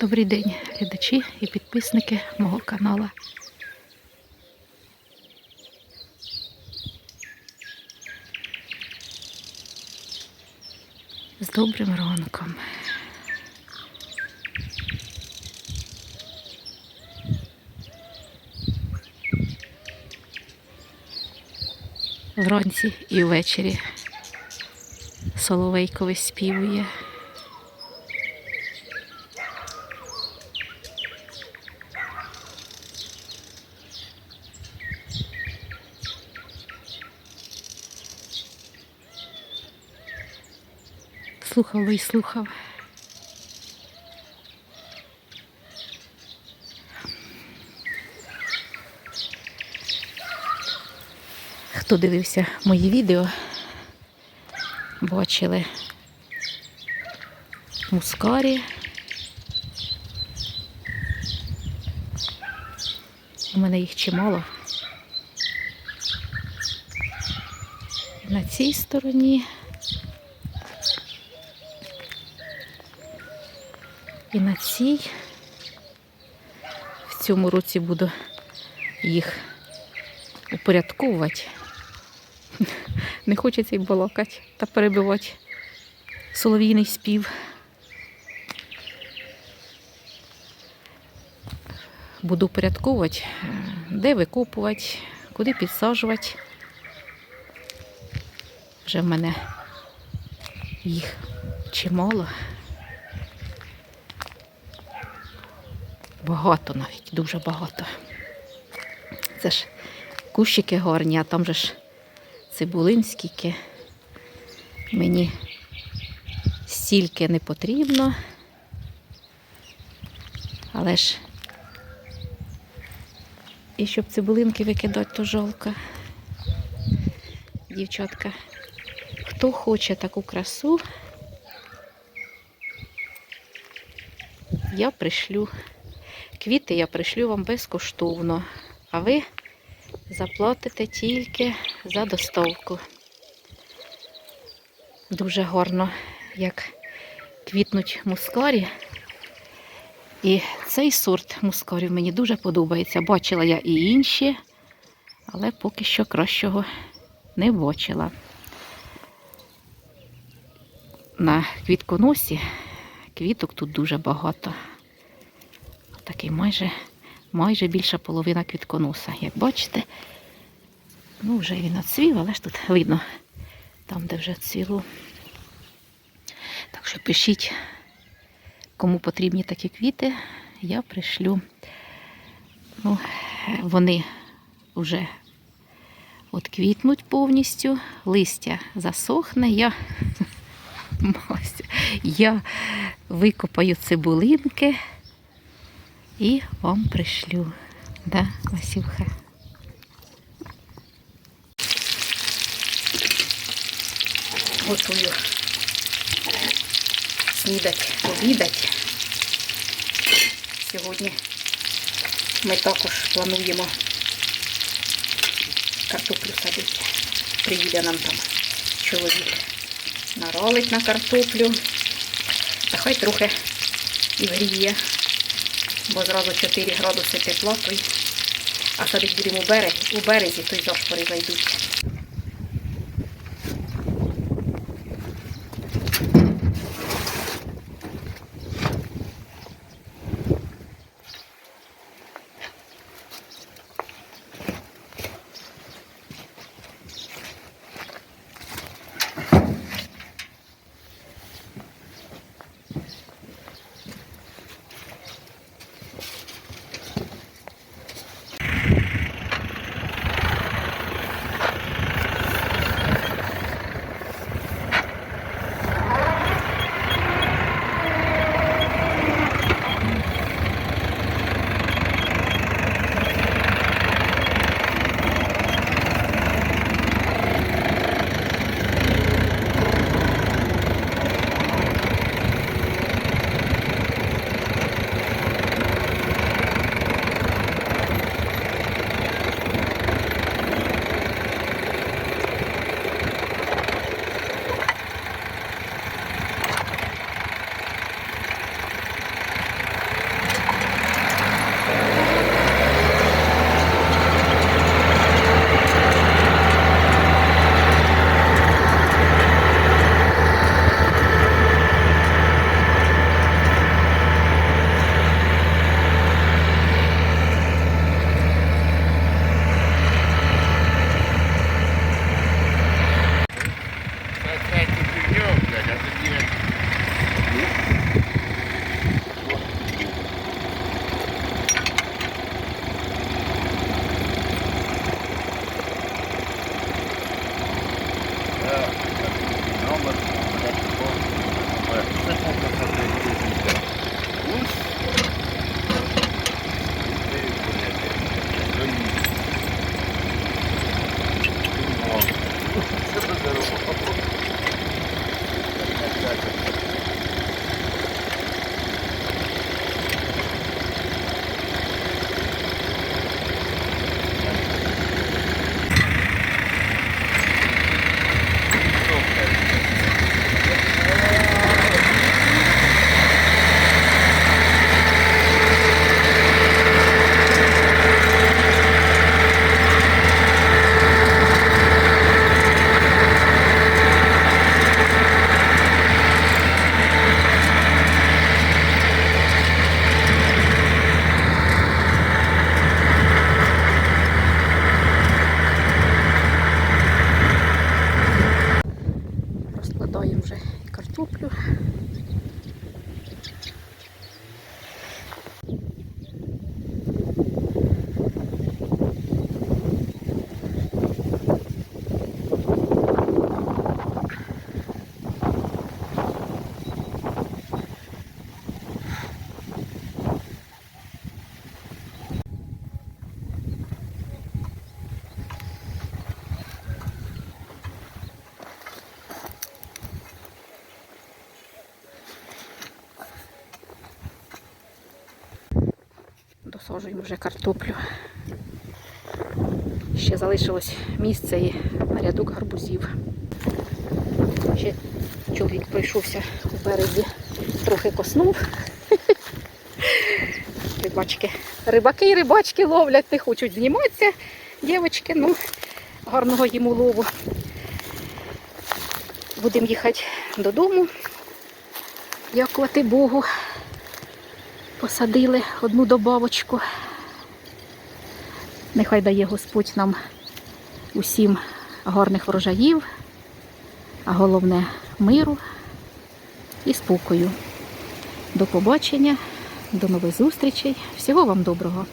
Добрий день, глядачі і підписники мого каналу. З добрим ранком. Вранці і ввечері соловейко виспівує. Слухав і слухав. Хто дивився мої відео, бачили мускарі. У мене їх чимало. На цій стороні. І на цій в цьому році буду їх упорядковувати. Не хочеться й балакати та перебивати солов'їний спів. Буду упорядковувати, де викопувати, куди підсаджувати. Вже в мене їх чимало. Багато навіть, дуже багато. Це ж кущики гарні, а там же ж цибулин скільки. Мені стільки не потрібно. Але ж і щоб цибулинки викидати, то жалко. Дівчатка, хто хоче таку красу, я пришлю. Квіти я пришлю вам безкоштовно, а ви заплатите тільки за доставку. Дуже гарно, як квітнуть мускарі. І цей сорт мускарів мені дуже подобається. Бачила я і інші, але поки що кращого не бачила. На квітконосі квіток тут дуже багато. Такий майже, майже більша половина квітконоса. Як бачите, ну вже він оцвів, але ж тут видно, там, де вже цвіло. Так що пишіть, кому потрібні такі квіти, я пришлю. Ну, вони вже от квітнуть повністю, листя засохне, я, я викопаю цибулинки. І вам пришлю. Да, Васюха? Готую снідать, обідать. Сьогодні ми також плануємо картоплю садити. Приїде нам там чоловік наролить на картоплю. Та хай трохи і гріє Бо зразу 4 градуси тепла, то й, а садить будемо у, березі, у березі, то й зашпори зайдуть. Посаджуємо вже картоплю. Ще залишилось місце і рядок гарбузів. Ще чоловік пройшовся у березі, трохи коснув. Рибачки. Рибаки і рибачки ловлять, не хочуть зніматися. Дівчатки, ну, гарного їм улову. Будемо їхати додому. Дякувати Богу. Посадили одну добавочку. Нехай дає Господь нам усім гарних врожаїв, а головне миру і спокою. До побачення, до нових зустрічей. Всього вам доброго!